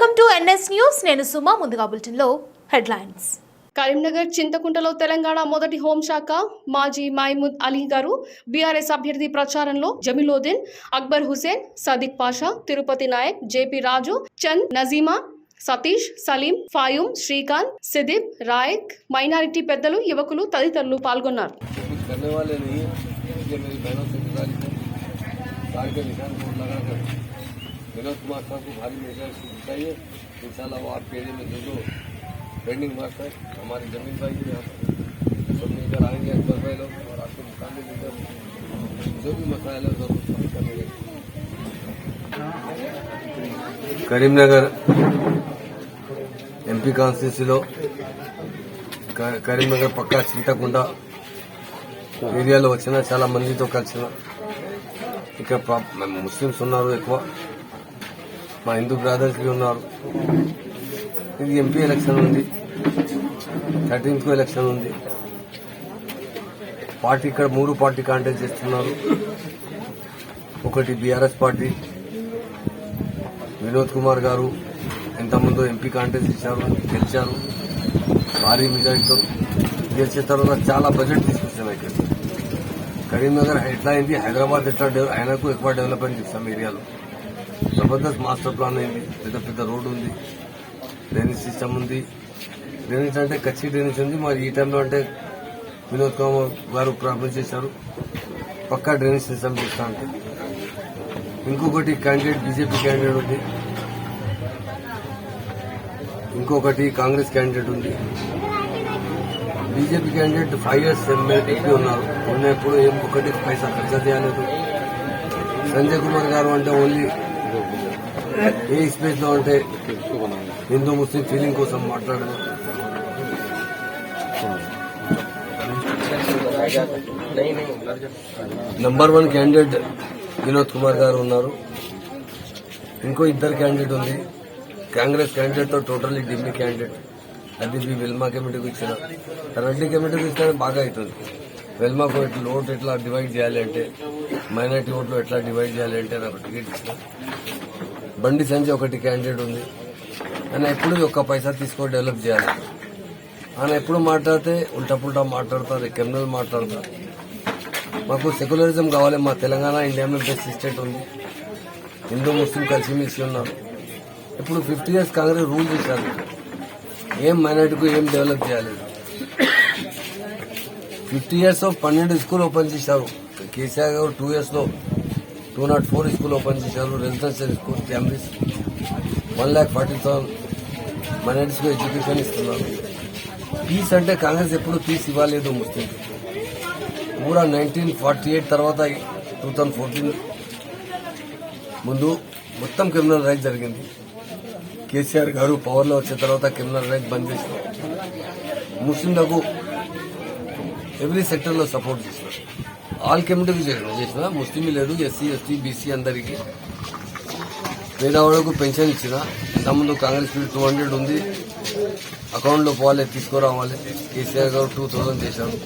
Welcome to NS news. నేను సుమా ముందుగా బులెటిన్లో హెడ్లైన్స్. కరీంనగర్ చింతకుంటలో తెలంగాణ మొదటి హోంశాఖ మాజీ మహమూద్ అలీ గారు బీఆర్ఎస్ అభ్యర్థి ప్రచారంలో జమీలోద్దీన్ అక్బర్ హుసేన్ సదిక్ పాషా తిరుపతి నాయక్ జేపీ రాజు చంద్ నజీమా సతీష్ సలీం ఫాయూం శ్రీకాంత్ సిదిబ్ రాయక్ మైనారిటీ పెద్దలు యువకులు తదితరులు పాల్గొన్నారు. विनोद कुमार साहब को भारी मेजर से जिताइए इंशाल्लाह वो आपके एरिया में जो जो पेंडिंग मार्क्स है हमारे जमीन भाई भी यहाँ पर सब मिलकर आएंगे अकबर भाई लोग और आपके मुकाबले मिलकर जो भी मसाइल है जरूर सॉल्व करेंगे కరీంనగర్ ఎంపీ కాన్స్టిట్యూన్సీలో క- కరీంనగర్ పక్కా చింతకుండా ఏరియాలో వచ్చిన చాలా మందితో కలిసిన ఇక్కడ ప్రా- మేము ముస్లిమ్స్ ఉన్నారు ఎక్కువ మా హిందూ బ్రదర్స్ ఉన్నారు. ఇది ఎంపీ ఎలక్షన్ ఉంది. థర్టీన్త్ ఎలక్షన్ ఉంది. పార్టీ ఇక్కడ మూడు పార్టీ కాంటాక్ట్ చేస్తున్నారు. ఒకటి బీఆర్ఎస్ పార్టీ వినోద్ కుమార్ గారు ఇంతకుముందు ఎంపీ కాంటెస్ట్ ఇచ్చారు గెలిచారు. భారీ మెజారిటీతో గెలిచిన తర్వాత చాలా బడ్జెట్ తీసుకొచ్చాను ఇక్కడ. కరీంనగర్ ఎట్లా అయింది హైదరాబాద్ ఎట్లా ఆయనకు ఎక్కువ డెవలప్మెంట్ చేస్తాం ఏరియాలో. జబర్దస్త్ మాస్టర్ ప్లాన్ అయింది. పెద్ద పెద్ద రోడ్డు ఉంది. డ్రైనేజ్ సిస్టమ్ ఉంది. డ్రైనేజ్ అంటే కచ్చి డ్రైనేజ్ ఉంది. మరి ఈ టైంలో అంటే వినోద్ కుమార్ గారు ప్రాబ్లం చేశారు. పక్కా డ్రైనేజ్ సిస్టమ్ చేస్తా అంటే. ఇంకొకటి క్యాండిడేట్ బీజేపీ క్యాండిడేట్ ఉంది. ఇంకొకటి కాంగ్రెస్ క్యాండిడేట్ ఉంది. BJP candidate five years MP ఉన్నారు. ఉన్నప్పుడు ఏం ఒకటి పైసా ఖర్చు చేయలేదు సంజయ్ కుమార్ గారు అంటే ఓన్లీ ఏ స్పేస్లో అంటే హిందూ ముస్లిం ఫీలింగ్ కోసం మాట్లాడదు number one candidate Vinod Kumar garu ఉన్నారు. ఇంకో ఇద్దరు క్యాండిడేట్ ఉంది. కాంగ్రెస్ క్యాండిడేట్తో టోటల్లీ డిమ్మి క్యాండిడేట్ అది మీ విల్మా కమిటీకి ఇచ్చిన. రెడ్డి కమిటీకి ఇస్తే బాగా అవుతుంది. వెల్మాకు ఎట్లా ఓటు ఎట్లా డివైడ్ చేయాలంటే మైనార్టీ ఓట్లు ఎట్లా డివైడ్ చేయాలి అంటే నాకు టికెట్ ఇచ్చిన బండి సంజయ్ ఒకటి క్యాండిడేట్ ఉంది. ఆయన ఎప్పుడు ఒక్క పైసా తీసుకొని డెవలప్ చేయాలి. ఆయన ఎప్పుడు మాట్లాడితే ఉల్టాపుల్టా మాట్లాడతారు క్రిమినల్ మాట్లాడతారు. మాకు సెక్యులరిజం కావాలి మా తెలంగాణ ఇండియాలో బెస్ట్ స్టేట్ ఉంది. హిందూ ముస్లిం కలిసిమెలిసి ఉన్నారు ఇప్పుడు ఫిఫ్టీ ఇయర్స్ కాంగ్రెస్ రూల్ చేశారు. ఏం మైనార్టీకు ఏం డెవలప్ చేయాలి? ఫిఫ్టీ ఇయర్స్ పన్నెండు స్కూల్ ఓపెన్ చేశారు. కేసీఆర్ గారు టూ ఇయర్స్లో two not four school open చేశారు. Residential school families one lakh forty thousand minorities education ఇస్తున్నారు. పీస్ అంటే కాంగ్రెస్ ఎప్పుడు పీస్ ఇవ్వలేదు ముస్లిం. కూడా నైన్టీన్ ఫార్టీ ఎయిట్ తర్వాత టూ థౌజండ్ ఫోర్టీన్ ముందు మొత్తం క్రిమినల్ రైట్ జరిగింది. కేసీఆర్ గారు పవర్లో వచ్చిన తర్వాత క్రిమినల్ రైట్ బంద్ చేశారు. ముస్లింలకు ఎవ్రీ సెక్టర్లో సపోర్ట్ చేస్తారు ఆల్ కమ్యూనిటీకి చేసిన చేసిన? ముస్లిం లేదు ఎస్సీ ఎస్టీ బీసీ అందరికీ. పేదవాళ్ళకు పెన్షన్ ఇచ్చిన? ఇంతకుముందు కాంగ్రెస్ టూ హండ్రెడ్ ఉంది. అకౌంట్లో పోవాలి తీసుకురావాలి. కేసీఆర్ గారు టూ థౌసండ్ చేశారు.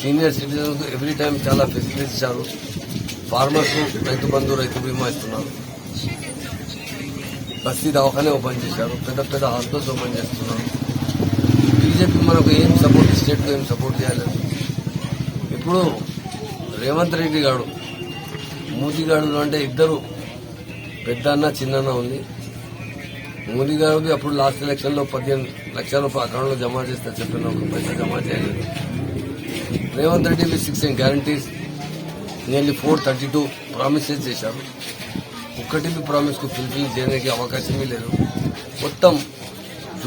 సీనియర్ సిటిజన్స్ ఎవ్రీ టైం చాలా ఫెసిలిటీస్ ఇచ్చారు. ఫార్మర్స్ రైతు బంధు రైతు బీమా ఇస్తున్నారు. బస్తీ దవాఖానే ఓపెన్ చేశారు. పెద్ద పెద్ద హాస్పిటల్స్ ఓపెన్ చేస్తున్నారు. బీజేపీ మనకు ఏం సపోర్ట్ స్టేట్కు ఏం సపోర్ట్ చేయలేదు ఇప్పుడు రేవంత్ రెడ్డి గారు మోదీ గారు అంటే ఇద్దరు పెద్ద అన్న చిన్న ఉంది. మోదీ గారు అప్పుడు లాస్ట్ ఎలక్షన్లో పదిహేను లక్షల అకౌంట్లో అకౌంట్ జమ చేస్తే చెప్పిన ఒక పైసా జమ చేయలేదు Revanth Reddy six guarantees nearly four thirty two promises చేశారు. ఒక్కటి ప్రామిస్కు ఫుల్ఫిల్ చేయడానికి అవకాశమే లేదు. మొత్తం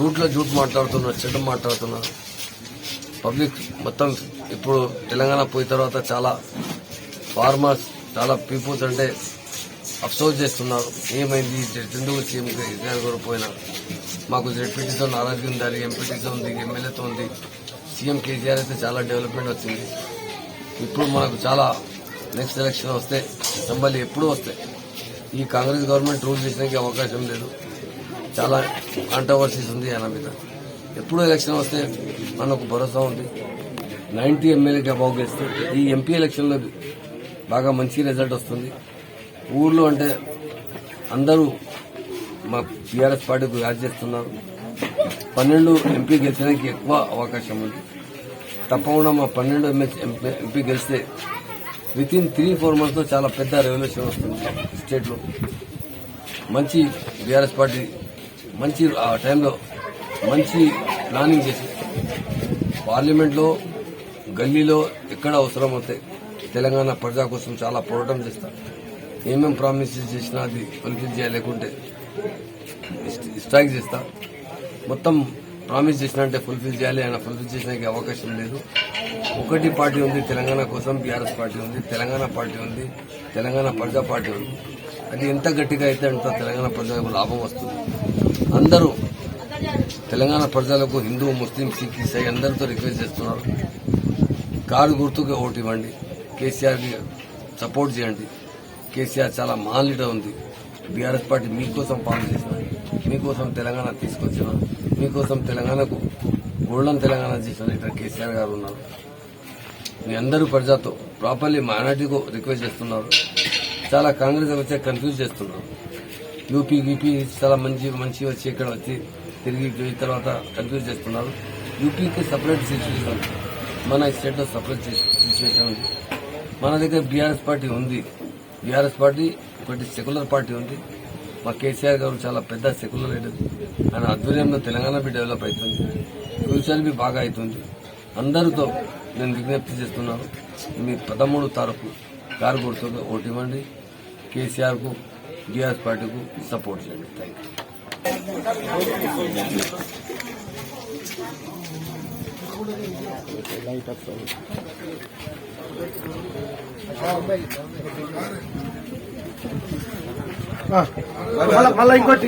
జూట్లో జూట్ మాట్లాడుతున్నారు చెడ్డ మాట్లాడుతున్నారు పబ్లిక్ మొత్తం ఇప్పుడు తెలంగాణ పోయిన తర్వాత చాలా ఫార్మర్స్ చాలా పీపుల్స్ అంటే అఫ్సోస్ చేస్తున్నారు. ఏమైంది? ఎందుకు సీఎం కేసీఆర్ గారు పోయినా. మాకు జెడ్పీటీతో నారాజీ ఉంది ఎంపీటీతో ఉంది ఎమ్మెల్యేతో ఉంది. సీఎం కేసీఆర్ అయితే చాలా డెవలప్మెంట్ వచ్చింది. ఇప్పుడు మనకు చాలా నెక్స్ట్ ఎలక్షన్ వస్తే అసెంబ్లీ ఎప్పుడు వస్తాయి ఈ కాంగ్రెస్ గవర్నమెంట్ రూల్ చేసడానికి అవకాశం లేదు. చాలా కాంట్రవర్సీస్ ఉంది ఆయన మీద. ఎప్పుడు ఎలక్షన్ వస్తే మనకు భరోసా ఉంది. నైన్టీ ఎమ్మెల్యేకి అబౌవ్ గెలిస్తే ఈ ఎంపీ ఎలక్షన్లో బాగా మంచి రిజల్ట్ వస్తుంది. ఊర్లో అంటే అందరూ మా టీఆర్ఎస్ పార్టీకి యాడ్ చేస్తున్నారు. పన్నెండు ఎంపీ గెలిచడానికి ఎక్కువ అవకాశం ఉంది. తప్పకుండా మా పన్నెండు ఎంపీ గెలిస్తే విత్ ఇన్ త్రీ ఫోర్ మంత్స్లో చాలా పెద్ద రెవల్యూషన్ వస్తుంది స్టేట్లో మంచి బీఆర్ఎస్ పార్టీ మంచి ఆ టైంలో మంచి ప్లానింగ్ చేసి పార్లమెంట్లో గల్లీలో ఎక్కడ అవసరం అవుతాయి తెలంగాణ ప్రజా కోసం చాలా పోరాటం చేస్తా. ఏమేం ప్రామిస్ చేసినా అది ఫుల్ఫిల్ చేయలేకుంటే స్ట్రైక్ చేస్తా. మొత్తం ప్రామిస్ చేసిన అంటే ఫుల్ఫిల్ చేయాలి ఆయన ఫుల్ఫిల్ చేసినకి అవకాశం లేదు. ఒకటి పార్టీ ఉంది తెలంగాణ కోసం బీఆర్ఎస్ పార్టీ ఉంది తెలంగాణ పార్టీ ఉంది తెలంగాణ ప్రజా పార్టీ ఉంది. అది ఎంత గట్టిగా అయితే అంత తెలంగాణ ప్రజలకు లాభం వస్తుంది. అందరూ తెలంగాణ ప్రజలకు హిందూ ముస్లిం సిక్ ఇసాయి అందరితో రిక్వెస్ట్ చేస్తున్నారు. కారు గుర్తుగా ఓటు ఇవ్వండి. కేసీఆర్కి సపోర్ట్ చేయండి. కేసీఆర్ చాలా మహా లీడర్ ఉంది. బీఆర్ఎస్ పార్టీ మీకోసం పాలన చేసిన మీకోసం తెలంగాణ తీసుకొచ్చిన మీకోసం తెలంగాణకు గోల్డెన్ తెలంగాణ చేసిన లీడర్ కేసీఆర్ గారు ఉన్నారు. మీ అందరూ ప్రజాతో ప్రాపర్లీ మైనార్టీకు రిక్వెస్ట్ చేస్తున్నారు. చాలా కాంగ్రెస్ వచ్చే కన్ఫ్యూజ్ చేస్తున్నారు. యూపీ గీపీ చాలా మంచి మంచి వచ్చి ఇక్కడ వచ్చి తిరిగి తర్వాత కన్ఫ్యూజ్ చేస్తున్నారు యూపీకి సపరేట్ సిచ్యువేషన్ మన స్టేట్లో సపరేట్ సిచ్యువేషన్ ఉంది. మన దగ్గర బీఆర్ఎస్ పార్టీ ఉంది. బీఆర్ఎస్ పార్టీ ఒకటి సెక్యులర్ పార్టీ ఉంది. మా కేసీఆర్ గారు చాలా పెద్ద సెక్యులర్ లీడర్ ఆయన ఆధ్వర్యంలో తెలంగాణ బి డెవలప్ అవుతుంది. ఫ్యూచర్ బి బాగా అవుతుంది. అందరితో నేను విజ్ఞప్తి చేస్తున్నాను. మీ పదమూడు తారీఖు కారు గుర్తుగా ఓటు ఇవ్వండి కేసీఆర్కు బీఆర్ఎస్ పార్టీకు సపోర్ట్ చేయండి థ్యాంక్ యూ మళ్ళా మళ్ళా ఇంకోటి